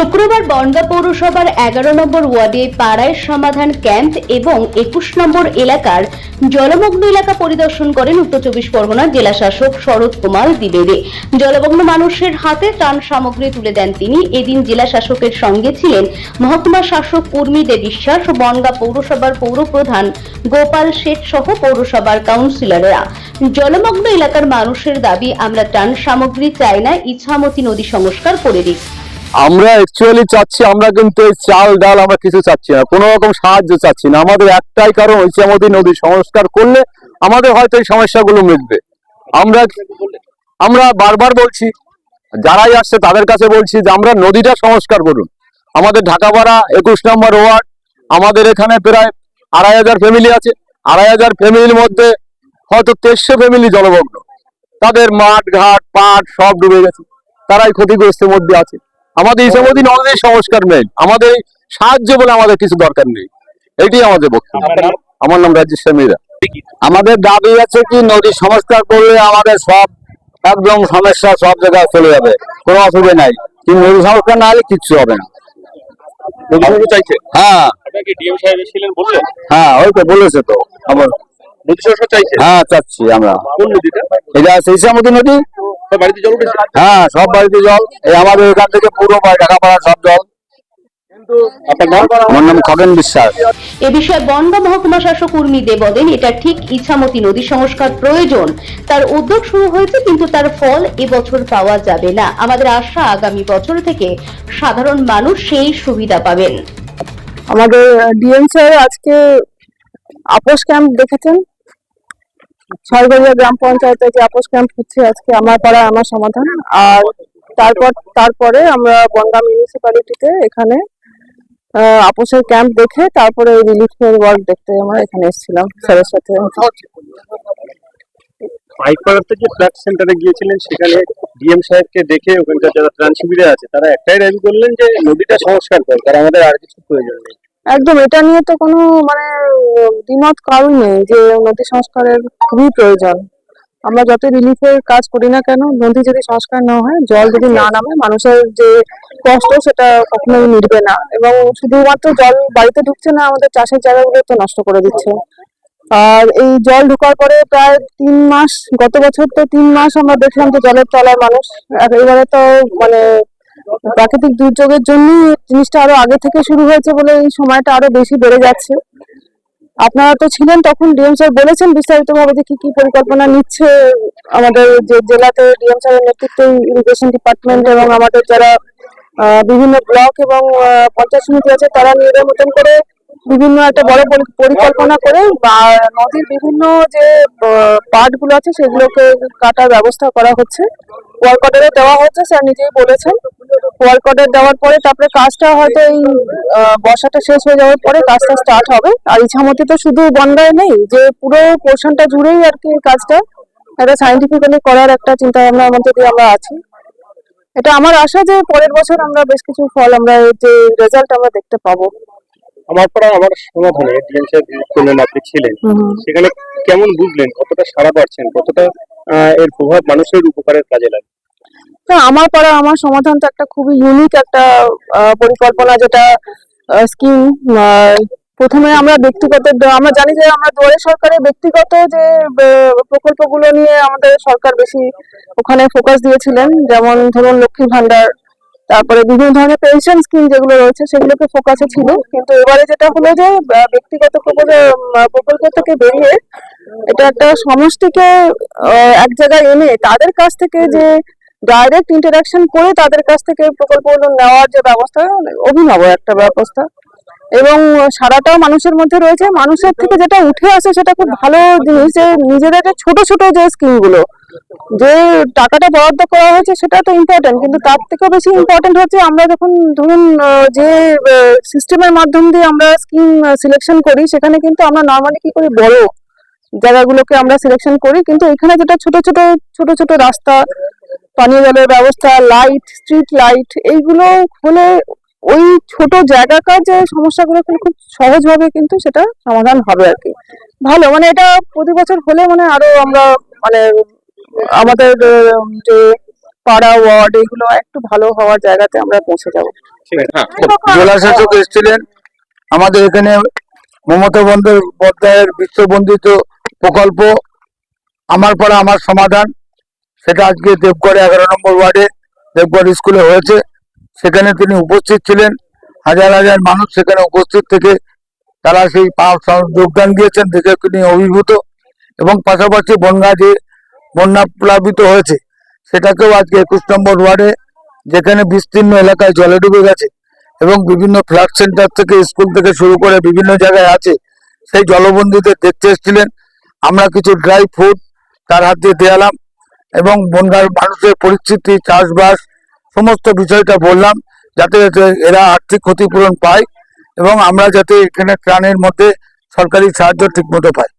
শুক্রবার বনগা পৌরসভার এগারো নম্বর ওয়ার্ডে পাড়ায় সমাধান ক্যাম্প এবং একুশ নম্বর এলাকার জলমগ্ন এলাকা পরিদর্শন করেন উত্তর চব্বিশ পরগনার জেলা শাসক শরৎ কুমার দ্বিবেদী। জলমগ্ন মানুষের হাতে ত্রাণ সামগ্রী তুলে দেন তিনি। এদিন জেলা শাসকের সঙ্গে ছিলেন মহকুমা শাসক উর্মি দে বিশ্বাস ও বনগা পৌরসভার পৌরপ্রধান গোপাল শেঠ সহ পৌরসভার কাউন্সিলররা। জলমগ্ন এলাকার মানুষের দাবি, আমরা ত্রাণ সামগ্রী চাই না, ইছামতি নদী সংস্কার করে দিক আমরা অ্যাকচুয়ালি চাচ্ছি, আমরা কিন্তু এই চাল, ডাল আমরা কিছু চাচ্ছি না। কোনো রকম সাহায্য চাচ্ছি না। আমাদের একটাই কারণ ঐচামতি নদী সংস্কার করলে আমাদের হয়তো এই সমস্যাগুলো মিটবে। আমরা আমরা বারবার বলছি, যারাই আসছে তাদের কাছে বলছি যে, আমরা নদীটা সংস্কার করুন। আমাদের ঢাকাপাড়া একুশ নম্বর ওয়ার্ড, আমাদের এখানে প্রায় আড়াই হাজার ফ্যামিলি আছে। আড়াই হাজার ফ্যামিলির মধ্যে হয়তো তেইশশো ফ্যামিলি জলমগ্ন। তাদের মাঠ ঘাট পাট সব ডুবে গেছে। তারাই ক্ষতিগ্রস্তের মধ্যে আছে। আমাদের এই সময় নদীর সংস্কার নেই। আমাদের সাহায্য বলে আমাদের কিছু দরকার নেই। এটি আমাদের বক্তব্য। আমার নাম রাজেশ মীরা আমাদের দাবি আছে কি নদী সংস্কার করলে আমাদের সব একদম সমস্যা সব জায়গায় চলে যাবে। কোনো অসুবিধা নাই। কিন্তু নদী সংস্কার না হলে কিচ্ছু হবে না। চাইছে হ্যাঁ। হ্যাঁ ওই তো বলেছে তো। আমার হ্যাঁ চাচ্ছি আমরা। এটা সেই নদী? বাড়িতে জল উঠেছে? হ্যাঁ সব বাড়িতে জল। এই আমাদের এখান থেকে পুরো ঢাকা পাড়া সব জল। আপনার নাম? আমার নাম খগেন বিশ্বাস। এ বিষয়ে বনগা মহকুমা শাসক উর্মি দে বলেন এটা ঠিক ইছামতি নদী সংস্কার প্রয়োজন। তার উদ্যোগ শুরু হয়েছে কিন্তু তার ফল এবছর পাওয়া যাবে না। আমাদের আশা আগামী বছর থেকে সাধারণ মানুষ সেই সুবিধা পাবেন। আমাদের ডিএম স্যার আজকে আপোষ ক্যাম্প দেখেছেন? ছয়গড়িয়া গ্রাম পঞ্চায়েতে যে আপোষ ক্যাম্প হচ্ছে, আজকে আমার পাড়া আমার সমাধান। আর তারপর, তারপরে আমরা বনগাঁ মিউনিসিপ্যালিটিতে এখানে আপোষের ক্যাম্প দেখে তারপরে রিলিফের ওয়ার্ক দেখতে আমরা এখানে এসেছিলাম স্যারের সাথে পাইকপাড়াতে যে ফ্ল্যাট সেন্টারে গিয়েছিলেন, সেখানে ডিএম সাহেবকে দেখে ওখানকার যারা ত্রাণ শিবিরে আছে, তারা একটাই দাবি করলেন যে নদীটা সংস্কার দরকার আমাদের আর কিছু প্রয়োজন নেই। একদম, এটা নিয়ে তো কোনো মানে দ্বিমত কারণ নেই যে নদী সংস্কারের খুবই প্রয়োজন। আমরা যত রিলিফের কাজ করি না কেন, নদী যদি সংস্কার না হয়, জল যদি না নামে, মানুষের যে কষ্ট সেটা কখনোই মিটবে না। এবং শুধুমাত্র জল বাড়িতে ঢুকছে না, আমাদের চাষের জায়গাগুলো তো নষ্ট করে দিচ্ছে। আর এই জল ঢোকার পরে প্রায় তিন মাস, গত বছর তো তিন মাস আমরা দেখলাম যে জলের তলায় মানুষ, এবারে তো মানে প্রাকৃতিক দুর্যোগের জন্য জিনিসটা আরও আগে থেকে শুরু হয়েছে বলে এই সময়টা আরও বেশি বেড়ে যাচ্ছে। আপনারা তো ছিলেন তখন, ডিএম স্যার বলেছেন বিস্তারিত ভাবে যে কি কি পরিকল্পনা নিচ্ছে আমাদের যে জেলাতে ডিএম স্যারের নেতৃত্বে ইরিগেশন ডিপার্টমেন্ট এবং আমাদের যারা বিভিন্ন ব্লক এবং পঞ্চায়েত সমিতি আছে, তারা নিজেদের মতন করে বিভিন্ন একটা বড় পরি- পরিকল্পনা করে নদীর বিভিন্ন যে পার্টগুলো আছে সেগুলোকে কাটার ব্যবস্থা করা হচ্ছে। ওয়ার্ক দেওয়া হচ্ছে, স্যার নিজেই বলেছেন। ওয়ার্ক অর্ডার দেওয়ার পরে তারপরে কাজটা হয়তো এই বর্ষাটা শেষ হয়ে যাওয়ার পরে কাজটা স্টার্ট হবে। আর ইছামতি তো শুধু বনগায় নেই, যে পুরো পোর্শনটা জুড়েই আর কি কাজটা। একটা সাইন্টিফিক্যালি করার একটা চিন্তা ভাবনার মধ্যে দিয়ে আমরা আছি। এটা আমার আশা যে পরের বছর আমরা বেশ কিছু ফল, আমরা যে রেজাল্ট আমরা দেখতে পাবো। আমার পাড়া আমার সমাধানে ডিএম সাহেব করলেন আপনি ছিলেন সেখানে কেমন বুঝলেন? কতটা সাড়া পাচ্ছেন? কতটা এর প্রভাব মানুষের উপকারের কাজে লাগে? আমার পাড়া আমার সমাধান তো একটা খুবই ইউনিক একটা পরিকল্পনা যেটা স্কিম প্রথমে আমরা ব্যক্তিগত আমরা জানি যে আমরা দুয়ারে সরকারের ব্যক্তিগত যে প্রকল্পগুলো নিয়ে আমাদের সরকার বেশি ওখানে ফোকাস দিয়েছিলেন। যেমন ধরুন লক্ষ্মী ভান্ডার তারপরে বিভিন্ন ধরনের পেনশন স্কিম যেগুলো রয়েছে সেগুলোকে ফোকাসে ছিল। কিন্তু এবারে যেটা হলো যে ব্যক্তিগত প্রকল্প- থেকে বেরিয়ে এটা একটা সমষ্টিকে এক জায়গায় এনে তাদের কাছ থেকে যে ডাইরেক্ট ইন্টারাকশন করে তাদের কাছ থেকে প্রকল্পগুলো নেওয়ার যে ব্যবস্থা, অভিনব একটা ব্যবস্থা। এবং সারাটাও মানুষের মধ্যে রয়েছে। মানুষের থেকে যেটা উঠে আসে সেটা খুব ভালো জিনিস যে, নিজেদের ছোট ছোট যে স্কিমগুলো যে টাকাটা বরাদ্দ করা হয়েছে সেটা তো ইম্পর্টেন্ট কিন্তু তার থেকেও বেশি ইম্পর্টেন্ট হচ্ছে আমরা যখন ধরুন যে সিস্টেমের মাধ্যম দিয়ে আমরা স্কিম সিলেকশন করি, সেখানে কিন্তু আমরা নর্মালি কি করি, বড় জায়গাগুলোকে আমরা সিলেকশন করি, কিন্তু এখানে যেটা ছোট ছোট ছোট ছোট রাস্তা পানীয় জলের ব্যবস্থা লাইট স্ট্রিট লাইট এইগুলো হলে ওই ছোট জায়গাকার যে সমস্যাগুলো খুব সহজভাবে কিন্তু সেটা সমাধান হবে আর কি। ভালো মানে এটা প্রতি বছর হলে মানে আরও আমরা মানে আমাদের যে পাড়া ওয়ার্ড এগুলো একটু ভালো হওয়ার জায়গাতে আমরা পৌঁছে যাব। হ্যাঁ। জেলা শাসক এসেছিলেন। আমাদের এখানে মমতা বন্দ্যোপাধ্যায়ের বিশ্ববন্দিত প্রকল্প আমার পাড়া আমার সমাধান সেটা আজকে দেবগড়ে এগারো নম্বর ওয়ার্ডে দেবগড় স্কুলে হয়েছে। সেখানে তিনি উপস্থিত ছিলেন। হাজার হাজার মানুষ সেখানে উপস্থিত থেকে তারা সেই যোগদান দিয়েছেন দেখে তিনি অভিভূত। এবং পাশাপাশি বনগাঁ যে বন্যা প্লাবিত হয়েছে। সেটাকেও আজকে একুশ নম্বর ওয়ার্ডে, যেখানে বিস্তীর্ণ এলাকায় জলে ডুবে গেছে এবং বিভিন্ন ফ্ল্যাট সেন্টার থেকে, স্কুল থেকে শুরু করে বিভিন্ন জায়গায় আছে। সেই জলবন্দীদের দেখতে এসেছিলেন। আমরা কিছু ড্রাই ফুড তার হাত দিয়ে দেওয়ালাম এবং বনগাঁর মানুষের পরিস্থিতি, চাষবাস, সমস্ত বিষয়টা বললাম যাতে এরা আর্থিক ক্ষতিপূরণ পায় এবং আমরা যাতে এখানে ত্রাণের মধ্যে সরকারি সাহায্য ঠিকমতো পাই